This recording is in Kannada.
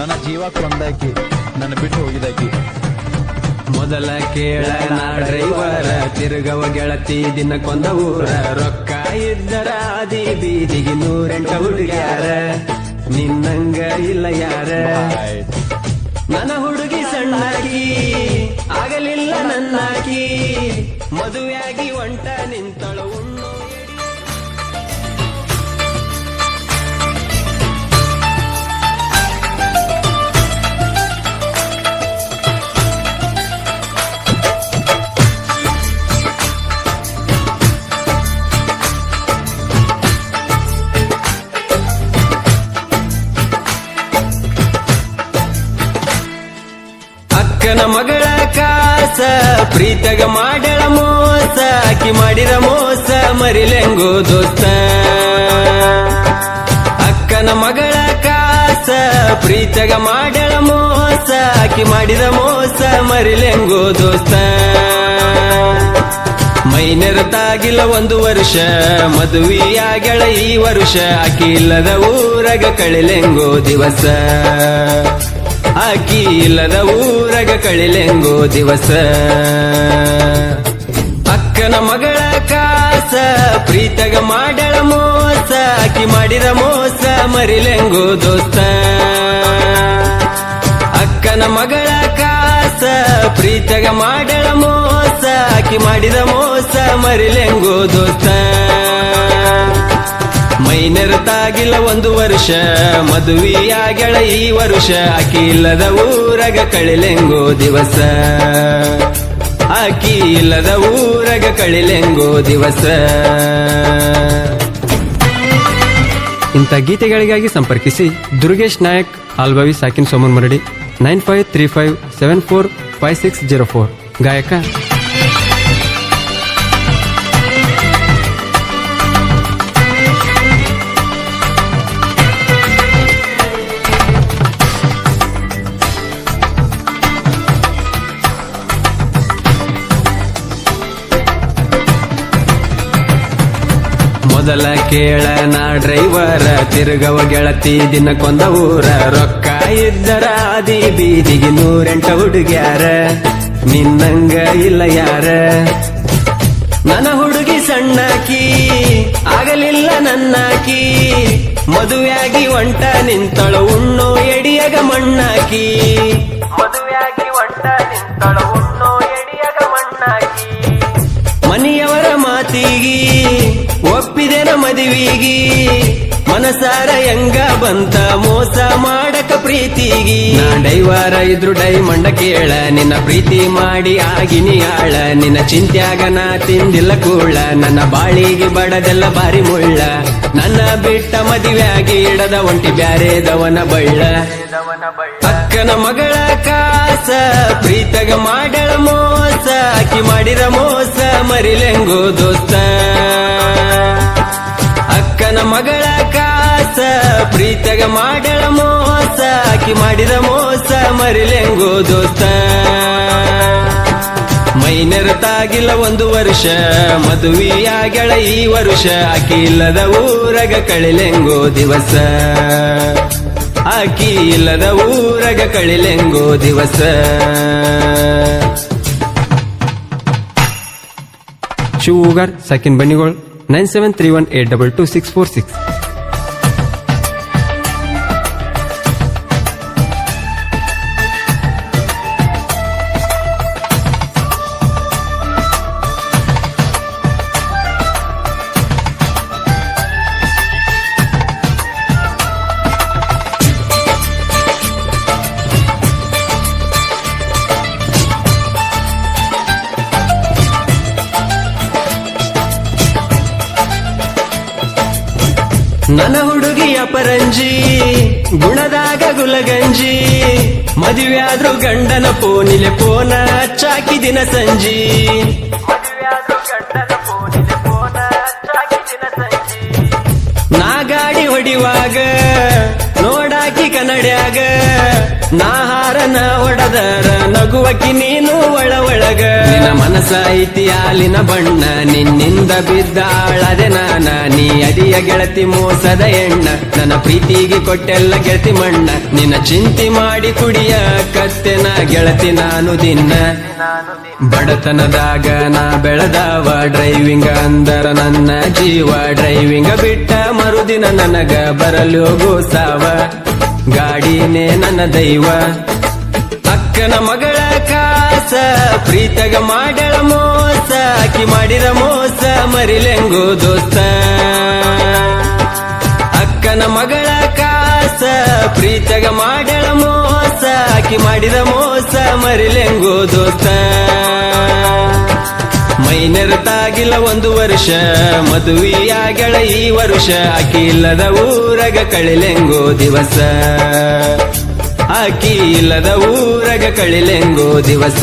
ನನ್ನ ಜೀವ ಕೊಂದಾಕಿ ನನ್ನ ಬಿಟ್ಟು ಹೋಗಿದಾಕಿ. ಮೊದಲ ಕೇಳ ನಾ ಡ್ರೈವರ ತಿರುಗವ ಗೆಳತಿ ದಿನಕ್ಕೊಂದ ಊರ. ರೊಕ್ಕ ಇದ್ದರ ಆದಿ ಬೀದಿಗೆ ನೂರೆಂಟ ಹುಡುಗ್ಯಾರ. ನಿನ್ನಂಗ ಇಲ್ಲ ಯಾರ? ನನ್ನ ಹುಡುಗಿ ಸಣ್ಣಾಗಿ ಆಗಲಿಲ್ಲ ನನ್ನಾಗಿ ಮದುವೆಯಾಗಿ ಒಂಟ ನಿಂತಳು ಉಣ್ಣು ಅಕ್ಕನ ಮಗಳ ಕಾಸ ಪ್ರೀತಗ ಮಾಡಳ ಮೋಸ ಆಕಿ ಮಾಡಿದ ಮೋಸ, ಮರಿಲೆಂಗೋ ದೋಸ್ತ. ಅಕ್ಕನ ಮಗಳ ಕಾಸ ಪ್ರೀತಗ ಮಾಡಳ ಮೋಸ ಆಕಿ ಮಾಡಿದ ಮೋಸ, ಮರಿಲೆಂಗೋ ದೋಸ್ತ. ಮೈನೆರತಾಗಿಲ್ಲ ಒಂದು ವರ್ಷ ಮದುವೆಯಾಗಳ ಈ ವರ್ಷ ಆಕಿ ಇಲ್ಲದ ಊರಗ ಕಳಿಲೆಂಗೋ ದಿವಸ. ಆಕಿ ಇಲ್ಲದ ಊರಗ ಕಳಿಲೆಂಗೋ ದಿವಸ. ಅಕ್ಕನ ಮಗಳ ಕಾಸ, ಪ್ರೀತಗ ಮಾಡಳ ಮೋಸ ಆಕಿ ಮಾಡಿದ ಮೋಸ ಮರಿಲೆಂಗೋ ದೋಸ್ತ. ಅಕ್ಕನ ಮಗಳ ಕಾಸ, ಪ್ರೀತಗ ಮಾಡಳ ಮೋಸ ಆಕಿ ಮಾಡಿದ ಮೋಸ ಮರಿಲೆಂಗೋ ದೋಸ್ತ. ಮೈನೆರತಾಗಿಲ್ಲ ಒಂದು ವರ್ಷ ಮದುವೆಯಾಗಳ ಈ ವರ್ಷ ಆಕಿ ಇಲ್ಲದ ಊರಗ ಕಳಿಲೆಂಗೋ ದಿವಸ. ಆಕಿ ಇಲ್ಲದ ಊರಗ ಕಳಿಲೆಂಗೋ ದಿವಸ. ಇಂಥ ಗೀತೆಗಳಿಗಾಗಿ ಸಂಪರ್ಕಿಸಿ ದುರ್ಗೇಶ್ ನಾಯಕ್, ಆಲ್ಬವಿ ಸಾಕಿನ್ Somanmaradi, nine five three five seven four five six zero four. ಗಾಯಕ ಮೊದಲ ಕೇಳ ನಾ ಡ್ರೈವರ, ತಿರುಗವ ಗೆಳತಿ ದಿನಕ್ಕೊಂದ ಊರ. ರೊಕ್ಕ ಇದ್ದರ ಆದಿ ಬೀದಿಗೆ ನೂರೆಂಟ ಹುಡುಗ್ಯಾರ. ನಿನ್ನಂಗ ಇಲ್ಲ ಯಾರ? ನನ್ನ ಹುಡುಗಿ ಸಣ್ಣಾಕಿ, ಆಗಲಿಲ್ಲ ನನ್ನಾಕಿ. ಮದುವೆಯಾಗಿ ಒಂಟ ನಿಂತಳು ಉಣ್ಣೋ ಎಡಿಯಗ ಮಣ್ಣಾಕಿ. ಮದುವೆಯಾಗಿ ಒಂಟ ನಿಂತಳು ಉಣ್ಣೋ ಎಡಿಯಗ ಮಣ್ಣಾಕಿ. ಮನೆಯವರ ಮಾತಿಗಿ ಒಪ್ಪಿದೆನ ಮದುವಿಗಿ ಮನಸಾರ ಹೆಂಗ ಬಂತ ಮೋಸ ಮಾಡಕ ಪ್ರೀತಿಗಿ. ಡೈವಾರ ಇದ್ರು ಡೈಮಂಡ ಕೇಳ, ನಿನ್ನ ಪ್ರೀತಿ ಮಾಡಿ ಆಗಿನಿ ಆಳ. ನಿನ್ನ ಚಿಂತ್ಯಾಗ ನಾ ತಿಂದಿಲ್ಲ ಕೂಳ, ನನ್ನ ಬಾಳಿಗೆ ಬಡದೆಲ್ಲ ಬಾರಿ ಮುಳ್ಳ. ನನ್ನ ಬಿಟ್ಟ ಮದುವೆಯಾಗಿ ಇಡದ ಒಂಟಿ ಬ್ಯಾರೆದವನ ಬಳ್ಳ. ಅಕ್ಕನ ಮಗಳ ಕಾಸ, ಪ್ರೀತಗ ಮಾಡಳ ಮೋಸ, ಅಕ್ಕಿ ಮಾಡಿದ ಮೋಸ ಮರಿಲೆಂಗೋ ದೋಸ್ತ. ಅಕ್ಕನ ಮಗಳ ಕಾಸ ಪ್ರೀತಗ ಮಾಡಳ ಮೋಸ, ಆಕಿ ಮಾಡಿದ ಮೋಸ ಮರಿಲೆಂಗೋ ದೋಸ್ತ. ಮೈನೆರತಾಗಿಲ್ಲ ಒಂದು ವರ್ಷ ಮದುವೆಯಾಗಳ ಈ ವರ್ಷ, ಆಕಿ ಇಲ್ಲದ ಊರಗ ಕಳಿಲೆಂಗೋ ದಿವಸ. ಆಕಿ ಇಲ್ಲದ ಊರಗ ಕಳಿಲೆಂಗೋ ದಿವಸ. Sugar, second ಬನ್ನಿಗೋಳ್. Nine seven three one eight double two six four six ನನ್ನ ಹುಡುಗಿಯ ಪರಂಜಿ, ಗುಣದಾಗ ಗುಲಗಂಜಿ ಮದುವೆಯಾದ್ರೂ ಗಂಡನ ಪೋನಿಲೆ ಪೋನ ಚಾಕಿ ದಿನ ಸಂಜಿ ನಾಗಾಡಿ ಹೊಡಿವಾಗ, ನೋಡಾಕಿ ಕನ್ನಡ್ಯಾಗ ನಾಹಾರನ ಒಡದರ ನಗುವಕಿ ನೀನು ಒಳ ಒಳಗ. ನಿನ್ನ ಮನಸ ಐತಿ ಬಣ್ಣ, ನಿನ್ನಿಂದ ಬಿದ್ದಾಳದೆ ನಾನ. ನೀ ಅಡಿಯ ಗೆಳತಿ ಮೋಸದ ಎಣ್ಣ, ನನ್ನ ಪ್ರೀತಿಗೆ ಕೊಟ್ಟೆಲ್ಲ ಗೆಳತಿ ಮಣ್ಣ. ನಿನ್ನ ಚಿಂತೆ ಮಾಡಿ ಕುಡಿಯ ಕತ್ತೆನ ಗೆಳತಿ ನಾನು ದಿನ ಬಡತನದಾಗ ನಾ ಬೆಳೆದವ ಡ್ರೈವಿಂಗ್ ಅಂದರ ನನ್ನ ಜೀವ. ಡ್ರೈವಿಂಗ್ ಬಿಟ್ಟ ಮರುದಿನ ನನಗ ಬರಲು ಗೋಸಾವ. ಗಾಡಿನೇ ನನ್ನ ದೈವ. ಅಕ್ಕನ ಮಗಳ ಕಾಸ, ಪ್ರೀತಗ ಮಾಡಳ ಮೋಸ, ಅಕ್ಕಿ ಮಾಡಿದ ಮೋಸ ಮರಿಲೆಂಗು ದೋಸ್ತ. ಅಕ್ಕನ ಮಗಳ ಕಾಸ, ಪ್ರೀತಗ ಮಾಡಳ ಮೋಸ ಆಕಿ ಮಾಡಿದ ಮೋಸ ಮರಿಲೆಂಗು ದೋಸ್ತ. ಮೈನೆರತಾಗಿಲ್ಲ ಒಂದು ವರ್ಷ ಮದುವೆಯಾಗಳ ಈ ವರ್ಷ ಅಕಿಲ್ಲದ ಊರಗ ಕಳಿಲೆಂಗೋ ದಿವಸ. ಅಕ್ಕಿ ಇಲ್ಲದ ಊರಗ ಕಳಿಲೆಂಗೋ ದಿವಸ.